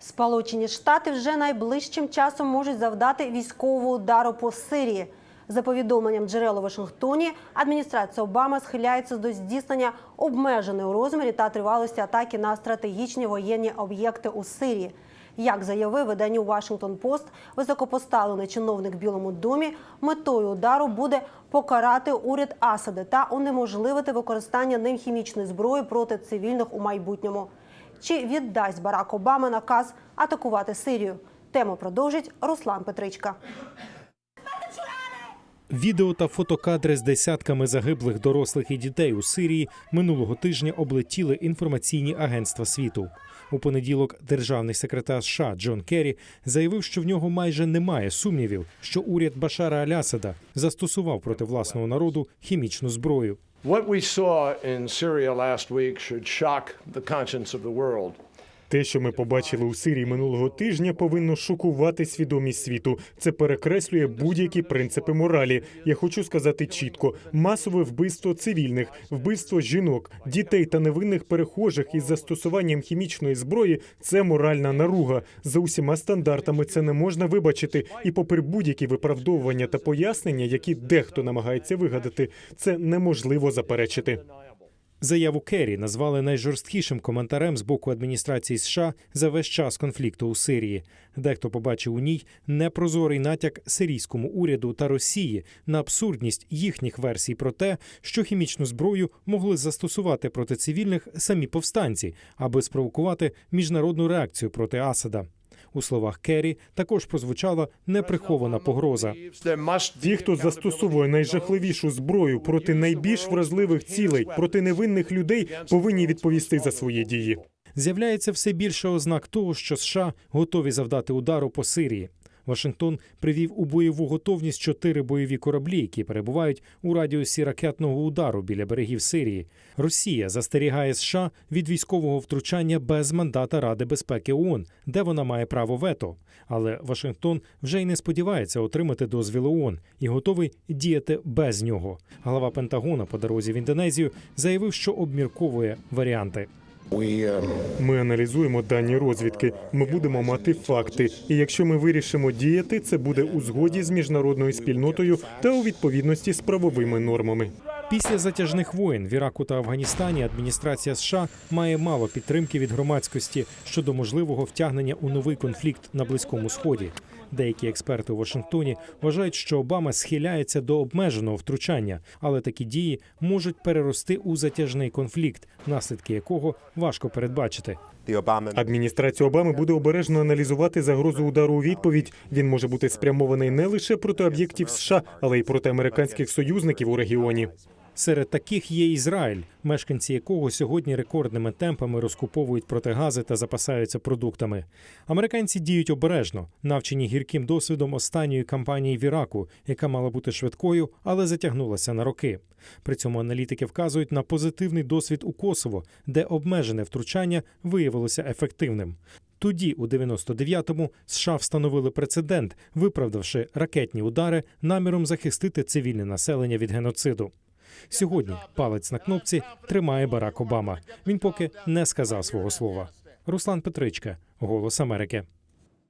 Сполучені Штати вже найближчим часом можуть завдати військового удару по Сирії. За повідомленням джерел у Вашингтоні, адміністрація Обами схиляється до здійснення обмеженої у розмірі та тривалості атаки на стратегічні воєнні об'єкти у Сирії. Як заявив виданню Washington Post, високопоставлений чиновник в Білому домі, метою удару буде покарати уряд Асада та унеможливити використання ним хімічної зброї проти цивільних у майбутньому. Чи віддасть Барак Обама наказ атакувати Сирію? Тему продовжить Руслан Петричка. Відео та фотокадри з десятками загиблих дорослих і дітей у Сирії минулого тижня облетіли інформаційні агентства світу. У понеділок державний секретар США Джон Керрі заявив, що в нього майже немає сумнівів, що уряд Башара Алясада застосував проти власного народу хімічну зброю. What we saw in Syria last week should shock the conscience of the world. Те, що ми побачили у Сирії минулого тижня, повинно шокувати свідомість світу. Це перекреслює будь-які принципи моралі. Я хочу сказати чітко: масове вбивство цивільних, вбивство жінок, дітей та невинних перехожих із застосуванням хімічної зброї це моральна наруга. За усіма стандартами це не можна вибачити. І, попри будь-які виправдовування та пояснення, які дехто намагається вигадати, це неможливо заперечити. Заяву Керрі назвали найжорсткішим коментарем з боку адміністрації США за весь час конфлікту у Сирії. Дехто побачив у ній непрозорий натяк сирійському уряду та Росії на абсурдність їхніх версій про те, що хімічну зброю могли застосувати проти цивільних самі повстанці, аби спровокувати міжнародну реакцію проти Асада. У словах Керрі також прозвучала неприхована погроза. Ті, хто застосовує найжахливішу зброю проти найбільш вразливих цілей, проти невинних людей, повинні відповісти за свої дії. З'являється все більше ознак того, що США готові завдати удару по Сирії. Вашингтон привів у бойову готовність чотири бойові кораблі, які перебувають у радіусі ракетного удару біля берегів Сирії. Росія застерігає США від військового втручання без мандата Ради безпеки ООН, де вона має право вето. Але Вашингтон вже й не сподівається отримати дозвіл ООН і готовий діяти без нього. Глава Пентагона по дорозі в Індонезію заявив, що обмірковує варіанти. Ми аналізуємо дані розвідки. Ми будемо мати факти. І якщо ми вирішимо діяти, це буде у згоді з міжнародною спільнотою та у відповідності з правовими нормами. Після затяжних воєн в Іраку та Афганістані адміністрація США має мало підтримки від громадськості щодо можливого втягнення у новий конфлікт на Близькому Сході. Деякі експерти у Вашингтоні вважають, що Обама схиляється до обмеженого втручання, але такі дії можуть перерости у затяжний конфлікт, наслідки якого важко передбачити. Адміністрація Обами буде обережно аналізувати загрозу удару у відповідь. Він може бути спрямований не лише проти об'єктів США, але й проти американських союзників у регіоні. Серед таких є Ізраїль, мешканці якого сьогодні рекордними темпами розкуповують протигази та запасаються продуктами. Американці діють обережно, навчені гірким досвідом останньої кампанії в Іраку, яка мала бути швидкою, але затягнулася на роки. При цьому аналітики вказують на позитивний досвід у Косово, де обмежене втручання виявилося ефективним. Тоді, у 99-му, США встановили прецедент, виправдавши ракетні удари наміром захистити цивільне населення від геноциду. Сьогодні палець на кнопці тримає Барак Обама. Він поки не сказав свого слова. Руслан Петричка, Голос Америки.